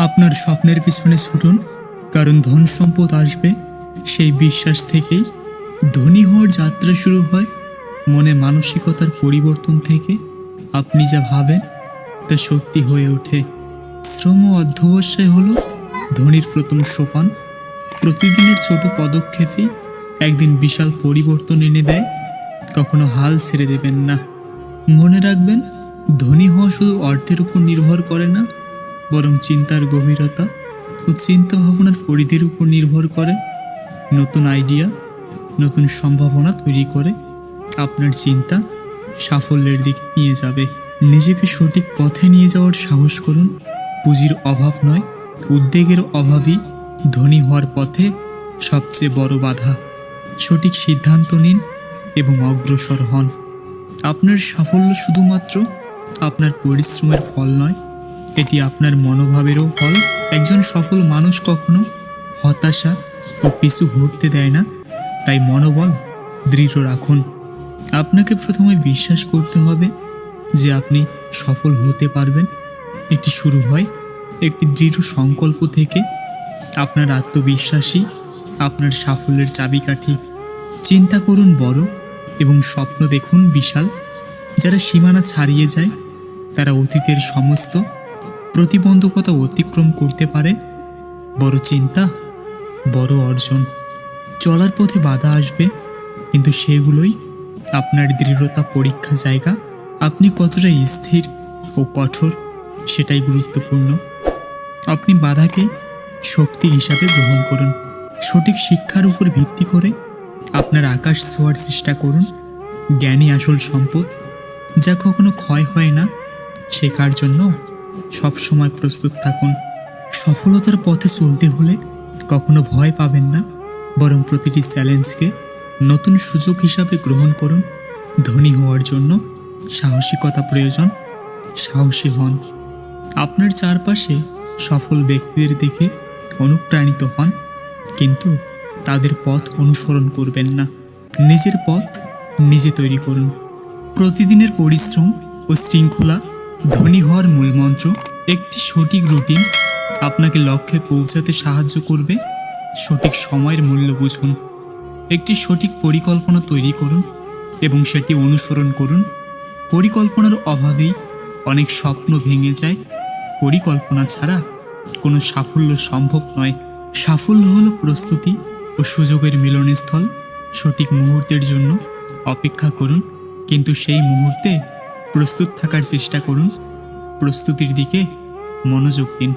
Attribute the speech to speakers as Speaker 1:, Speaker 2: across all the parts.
Speaker 1: আপনার স্বপ্নের পিছনে ছুটুন, কারণ ধন সম্পদ আসবে। সেই বিশ্বাস থেকেই ধনী হওয়ার যাত্রা শুরু হয়। মনে মানসিকতার পরিবর্তন থেকে আপনি যা ভাবেন, তা সত্যি হয়ে ওঠে। শ্রম ও অধ্যবসায় হলো ধনীর প্রথম সোপান। প্রতিদিনের ছোট পদক্ষেপেই একদিন বিশাল পরিবর্তন এনে দেয়। কখনো হাল ছেড়ে দেবেন না। মনে রাখবেন, ধনী হওয়া শুধু অর্থের উপর নির্ভর করে না বরং চিন্তার গভীরতা ও চিন্তা ভাবনার পরিধির উপর নির্ভর করে, নতুন আইডিয়া নতুন সম্ভাবনা তৈরি করে আপনার চিন্তা সাফল্যের দিকে নিয়ে যাবে। নিজেকে সঠিক পথে নিয়ে যাওয়ার সাহস করুন। পুঁজির অভাব নয়, উদ্বেগের অভাবই ধনী হওয়ার পথে সবচেয়ে বড় বাধা। সঠিক সিদ্ধান্ত নিন এবং অগ্রসর হন। আপনার সাফল্য শুধুমাত্র আপনার পরিশ্রমের ফল নয় এটি আপনার মনোভাবেরও ফল। একজন সফল মানুষ কখনো হতাশা ও পিছু হটতে দেয় না। তাই মনোবল দৃঢ় রাখুন। আপনাকে প্রথমে বিশ্বাস করতে হবে যে আপনি সফল হতে পারবেন। এটি শুরু হয় একটি দৃঢ় সংকল্প থেকে। আপনার আত্মবিশ্বাসী, আপনার সাফল্যের চাবিকাঠি। চিন্তা করুন বড় এবং স্বপ্ন দেখুন বিশাল। যারা সীমানা ছাড়িয়ে যায়, তারা অতীতের সমস্ত প্রতিবন্ধকতা অতিক্রম করতে পারে? বড় চিন্তা, বড় অর্জন। চলার পথে বাধা আসবে, কিন্তু সেগুলোই আপনার দৃঢ়তা পরীক্ষা জায়গা। আপনি কতটা স্থির ও কঠোর, সেটাই গুরুত্বপূর্ণ। আপনি বাধাকে শক্তি হিসাবে গ্রহণ করুন। সঠিক শিক্ষার উপর ভিত্তি করে আপনার আকাশ ছোঁয়ার চেষ্টা করুন। জ্ঞানী আসল সম্পদ। যা কখনো ক্ষয় হয় না, শেখার জন্য সবসময় প্রস্তুত থাকুন। সফলতার পথে চলতে হলে কখনো ভয় পাবেন না। বরং প্রতিটি চ্যালেঞ্জকে নতুন সুযোগ হিসাবে গ্রহণ করুন। ধনী হওয়ার জন্য সাহসিকতা প্রয়োজন। সাহসী হন। আপনার চারপাশে সফল ব্যক্তিদের দেখে অনুপ্রাণিত হন। কিন্তু তাদের পথ অনুসরণ করবেন না। নিজের পথ নিজে তৈরি করুন। প্রতিদিনের পরিশ্রম ও শৃঙ্খলা ধনী হওয়ার মূলমন্ত্র একটি সঠিক রুটিন আপনাকে লক্ষ্যে পৌঁছাতে সাহায্য করবে। সঠিক সময়ের মূল্য বুঝুন। একটি সঠিক পরিকল্পনা তৈরি করুন এবং সেটি অনুসরণ করুন। পরিকল্পনার অভাবেই অনেক স্বপ্ন ভেঙে যায়। পরিকল্পনা ছাড়া কোনো সাফল্য সম্ভব নয়। সাফল্য হলো প্রস্তুতি ও সুযোগের মিলনস্থল। সঠিক মুহূর্তের জন্য অপেক্ষা করুন, কিন্তু সেই মুহূর্তে প্রস্তুত থাকার চেষ্টা করুন। প্রস্তুতির দিকে মনোযোগ দিন।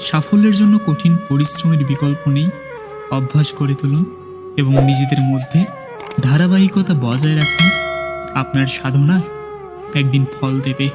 Speaker 1: সাফল্যের জন্য কঠিন পরিশ্রমের বিকল্প নেই। অভ্যাস করে তুলুন এবং নিজেদের মধ্যে ধারাবাহিকতা বজায় রাখুন। আপনার সাধনা একদিন ফল দেবে।